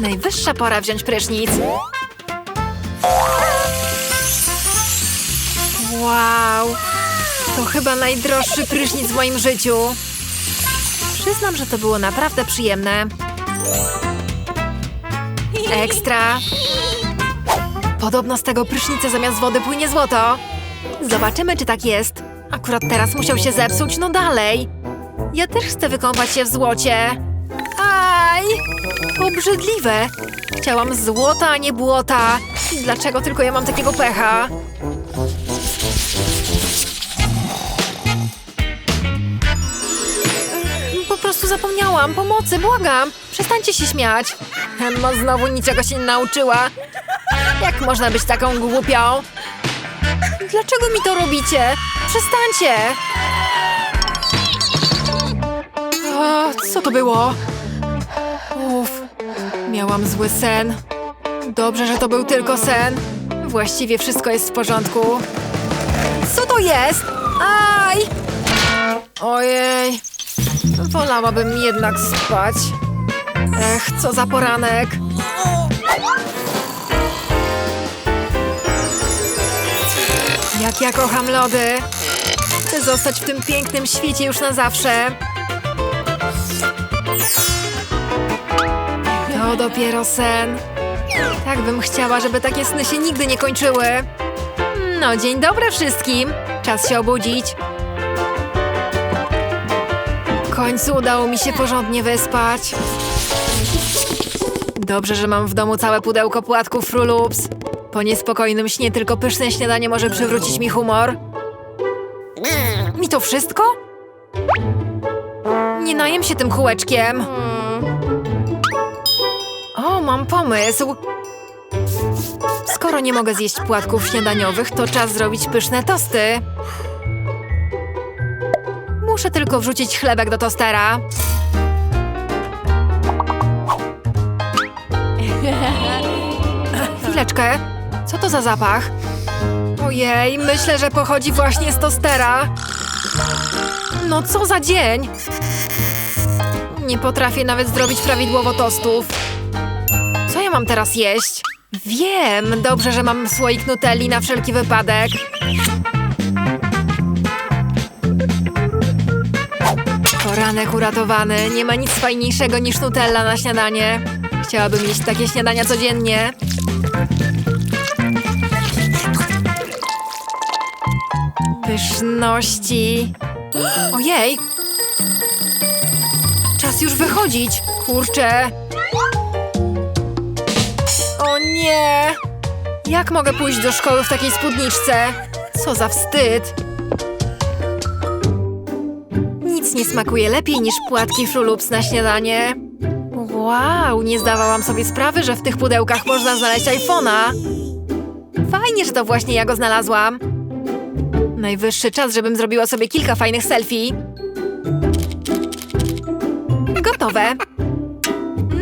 Najwyższa pora wziąć prysznic. Wow! To chyba najdroższy prysznic w moim życiu. Przyznam, że to było naprawdę przyjemne. Ekstra! Podobno z tego prysznica zamiast wody płynie złoto. Zobaczymy, czy tak jest. Akurat teraz musiał się zepsuć, no dalej. Ja też chcę wykąpać się w złocie. Aj! Obrzydliwe! Chciałam złota, a nie błota. Dlaczego tylko ja mam takiego pecha? Po prostu zapomniałam. Pomocy, błagam. Przestańcie się śmiać. Emma znowu niczego się nie nauczyła. Jak można być taką głupią? Dlaczego mi to robicie? Przestańcie! O, co to było? Miałam zły sen. Dobrze, że to był tylko sen. Właściwie wszystko jest w porządku. Co to jest? Aj! Ojej. Wolałabym jednak spać. Ech, co za poranek. Jak ja kocham lody. Chcę zostać w tym pięknym świecie już na zawsze. Dopiero sen. Tak bym chciała, żeby takie sny się nigdy nie kończyły. No, dzień dobry wszystkim. Czas się obudzić. W końcu udało mi się porządnie wyspać. Dobrze, że mam w domu całe pudełko płatków Frulups. Po niespokojnym śnie tylko pyszne śniadanie może przywrócić mi humor. Mi to wszystko? Nie najem się tym kółeczkiem. Mam pomysł. Skoro nie mogę zjeść płatków śniadaniowych, to czas zrobić pyszne tosty. Muszę tylko wrzucić chlebek do tostera. Chwileczkę. Co to za zapach? Ojej, myślę, że pochodzi właśnie z tostera. No co za dzień! Nie potrafię nawet zrobić prawidłowo tostów. Ja mam teraz jeść? Wiem, dobrze, że mam słoik nutelli na wszelki wypadek. Poranek uratowany. Nie ma nic fajniejszego niż nutella na śniadanie. Chciałabym jeść takie śniadania codziennie. Pyszności. Ojej! Czas już wychodzić. Kurczę. Nie! Jak mogę pójść do szkoły w takiej spódniczce? Co za wstyd! Nic nie smakuje lepiej niż płatki Frulups na śniadanie. Wow, nie zdawałam sobie sprawy, że w tych pudełkach można znaleźć iPhone'a. Fajnie, że to właśnie ja go znalazłam. Najwyższy czas, żebym zrobiła sobie kilka fajnych selfie. Gotowe.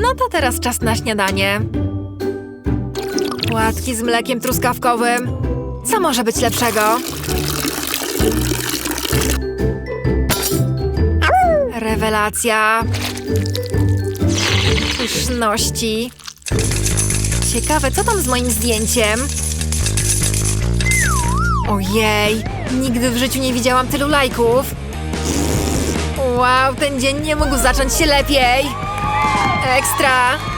No to teraz czas na śniadanie. Płatki z mlekiem truskawkowym. Co może być lepszego? Rewelacja. Pyszności. Ciekawe, co tam z moim zdjęciem? Ojej, nigdy w życiu nie widziałam tylu lajków. Wow, ten dzień nie mógł zacząć się lepiej. Ekstra.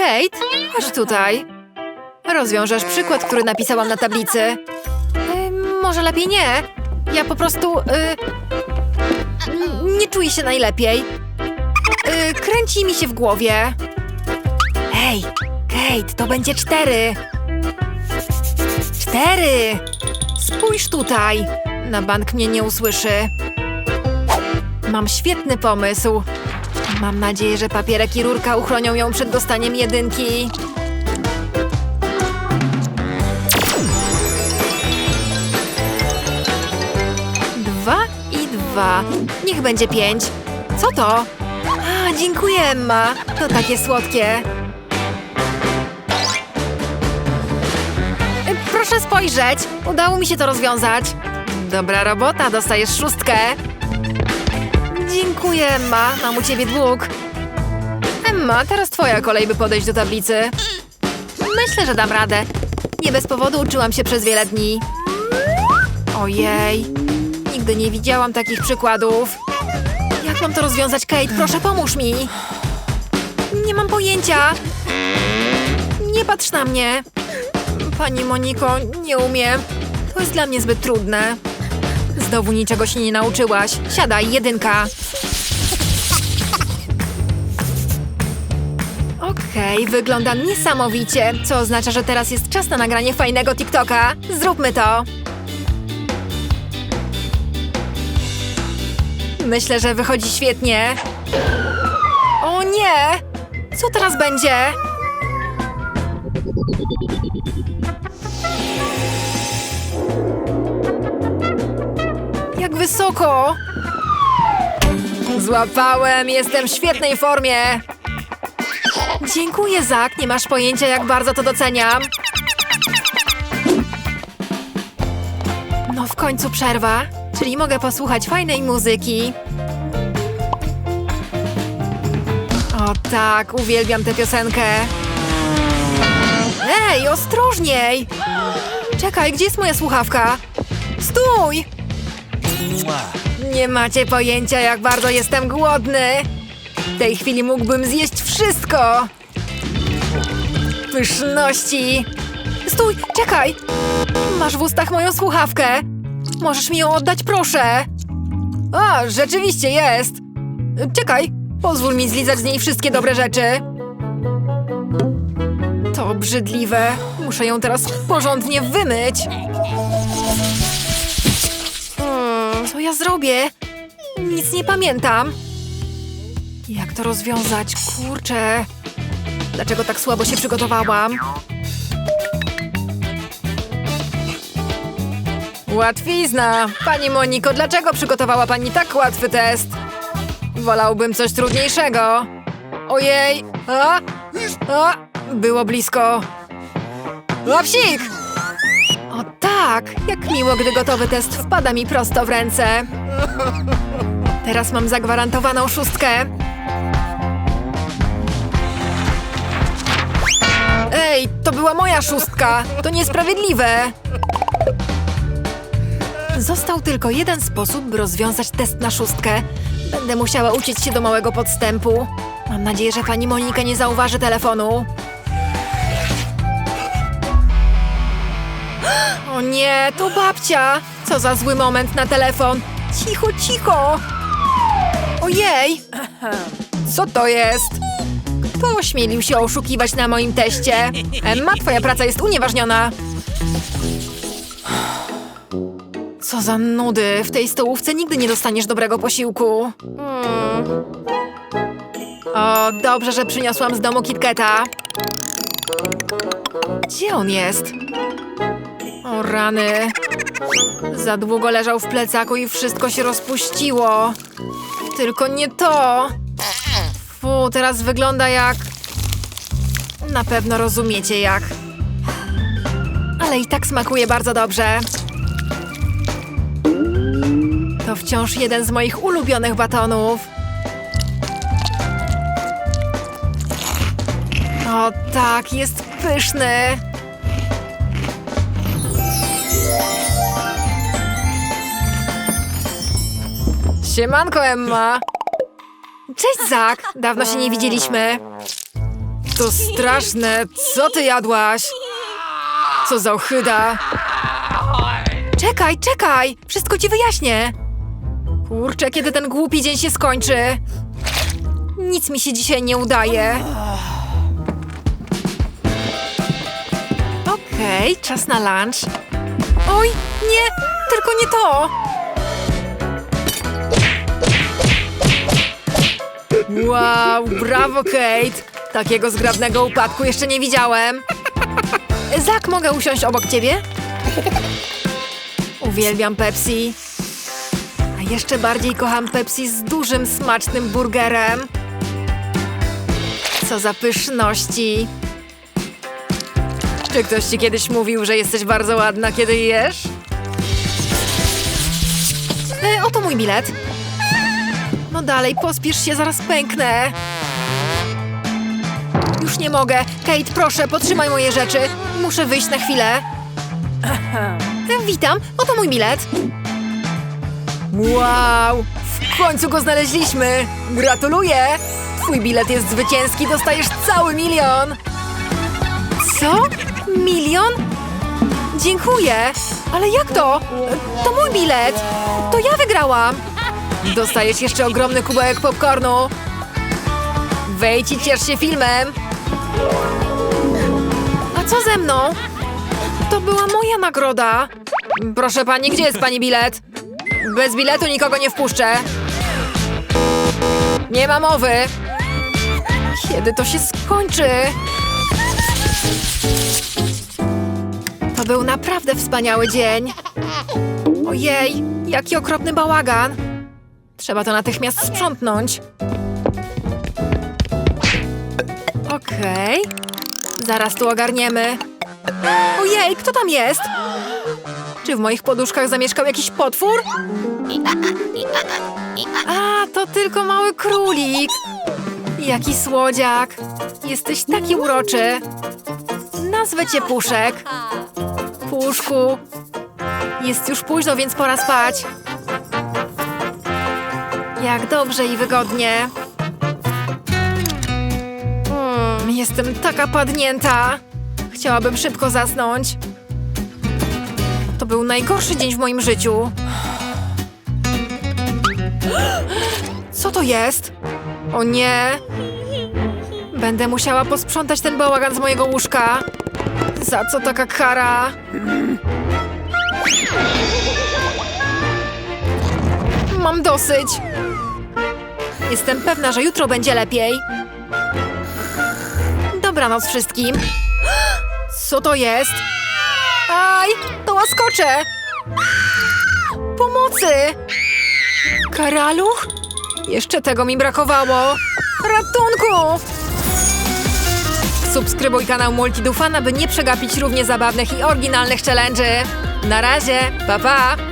Kate, chodź tutaj. Rozwiążesz przykład, który napisałam na tablicy. Y, może lepiej nie. Ja po prostu. Y, nie czuję się najlepiej. Y, kręci mi się w głowie. Hej, Kate, to będzie cztery. Cztery! Spójrz tutaj. Na bank mnie nie usłyszy. Mam świetny pomysł. Mam nadzieję, że papierek i rurka uchronią ją przed dostaniem jedynki. Dwa i dwa. Niech będzie pięć. Co to? A, dziękuję, Emma. To takie słodkie. E, Proszę spojrzeć. Udało mi się to rozwiązać. Dobra robota, dostajesz szóstkę. Dziękuję. Emma. Mam u ciebie dług. Emma, teraz twoja kolej, by podejść do tablicy. Myślę, że dam radę. Nie bez powodu uczyłam się przez wiele dni. Ojej. Nigdy nie widziałam takich przykładów. Jak mam to rozwiązać, Kate? Proszę, pomóż mi. Nie mam pojęcia. Nie patrz na mnie. Pani Moniko, nie umiem. To jest dla mnie zbyt trudne. Znowu niczego się nie nauczyłaś. Siadaj, jedynka. Okej, wygląda niesamowicie, co oznacza, że teraz jest czas na nagranie fajnego TikToka. Zróbmy to. Myślę, że wychodzi świetnie. O nie! Co teraz będzie? Wysoko! Złapałem, jestem w świetnej formie. Dziękuję, Zak. Nie masz pojęcia, jak bardzo to doceniam. No w końcu przerwa, czyli mogę posłuchać fajnej muzyki. O tak, uwielbiam tę piosenkę. Ej, ostrożniej! Czekaj, gdzie jest moja słuchawka? Stój! Nie macie pojęcia, jak bardzo jestem głodny. W tej chwili mógłbym zjeść wszystko. Pyszności. Stój, czekaj. Masz w ustach moją słuchawkę. Możesz mi ją oddać, proszę. A, rzeczywiście jest. Czekaj, pozwól mi zlizać z niej wszystkie dobre rzeczy. To obrzydliwe. Muszę ją teraz porządnie wymyć. Co ja zrobię? Nic nie pamiętam. Jak to rozwiązać? Kurczę. Dlaczego tak słabo się przygotowałam? Łatwizna! Pani Moniko, dlaczego przygotowała pani tak łatwy test? Wolałbym coś trudniejszego. Ojej! A! A! Było blisko. Łapsik! Tak! Jak miło, gdy gotowy test wpada mi prosto w ręce. Teraz mam zagwarantowaną szóstkę. Ej, to była moja szóstka! To niesprawiedliwe! Został tylko jeden sposób, by rozwiązać test na szóstkę. Będę musiała uciec się do małego podstępu. Mam nadzieję, że pani Monika nie zauważy telefonu. O nie, to babcia! Co za zły moment na telefon! Cicho, cicho! Ojej! Co to jest? Kto ośmielił się oszukiwać na moim teście? Emma, twoja praca jest unieważniona. Co za nudy. W tej stołówce nigdy nie dostaniesz dobrego posiłku. Hmm. O, dobrze, że przyniosłam z domu KitKata. Gdzie on jest? O rany. Za długo leżał w plecaku i wszystko się rozpuściło. Tylko nie to. Fu, teraz wygląda jak... Na pewno rozumiecie jak. Ale i tak smakuje bardzo dobrze. To wciąż jeden z moich ulubionych batonów. O tak, jest pyszny. Siemanko, Emma. Cześć, Zak. Dawno się nie widzieliśmy. To straszne. Co ty jadłaś? Co za ochyda. Czekaj, czekaj! Wszystko ci wyjaśnię. Kurczę, kiedy ten głupi dzień się skończy? Nic mi się dzisiaj nie udaje. Okej, czas na lunch. Oj, nie! Tylko nie to! Wow, brawo, Kate! Takiego zgrabnego upadku jeszcze nie widziałem. Zak, mogę usiąść obok ciebie? Uwielbiam Pepsi. A jeszcze bardziej kocham Pepsi z dużym, smacznym burgerem. Co za pyszności. Czy ktoś ci kiedyś mówił, że jesteś bardzo ładna, kiedy jesz? E, oto mój bilet. No dalej, pospiesz się, zaraz pęknę. Już nie mogę. Kate, proszę, potrzymaj moje rzeczy. Muszę wyjść na chwilę. Witam, oto mój bilet. Wow, w końcu go znaleźliśmy. Gratuluję. Twój bilet jest zwycięski, dostajesz cały milion. Co? Milion? Dziękuję. Ale jak to? To mój bilet. To ja wygrałam. Dostajesz jeszcze ogromny kubełek popcornu. Wejdź i ciesz się filmem. A co ze mną? To była moja nagroda. Proszę pani, gdzie jest pani bilet? Bez biletu nikogo nie wpuszczę. Nie ma mowy. Kiedy to się skończy? To był naprawdę wspaniały dzień. Ojej, jaki okropny bałagan. Trzeba to natychmiast sprzątnąć. Okej. Zaraz tu ogarniemy. Ojej, kto tam jest? Czy w moich poduszkach zamieszkał jakiś potwór? A, to tylko mały królik. Jaki słodziak. Jesteś taki uroczy. Nazwę cię Puszek. Puszku. Jest już późno, więc pora spać. Jak dobrze i wygodnie. Mm, jestem taka padnięta. Chciałabym szybko zasnąć. To był najgorszy dzień w moim życiu. Co to jest? O nie! Będę musiała posprzątać ten bałagan z mojego łóżka. Za co taka kara? Mam dosyć. Jestem pewna, że jutro będzie lepiej. Dobranoc wszystkim. Co to jest? Aj, to łaskocze! Pomocy! Karaluch? Jeszcze tego mi brakowało. Ratunku! Subskrybuj kanał Multidufan, aby nie przegapić równie zabawnych i oryginalnych challenge'y. Na razie, pa pa!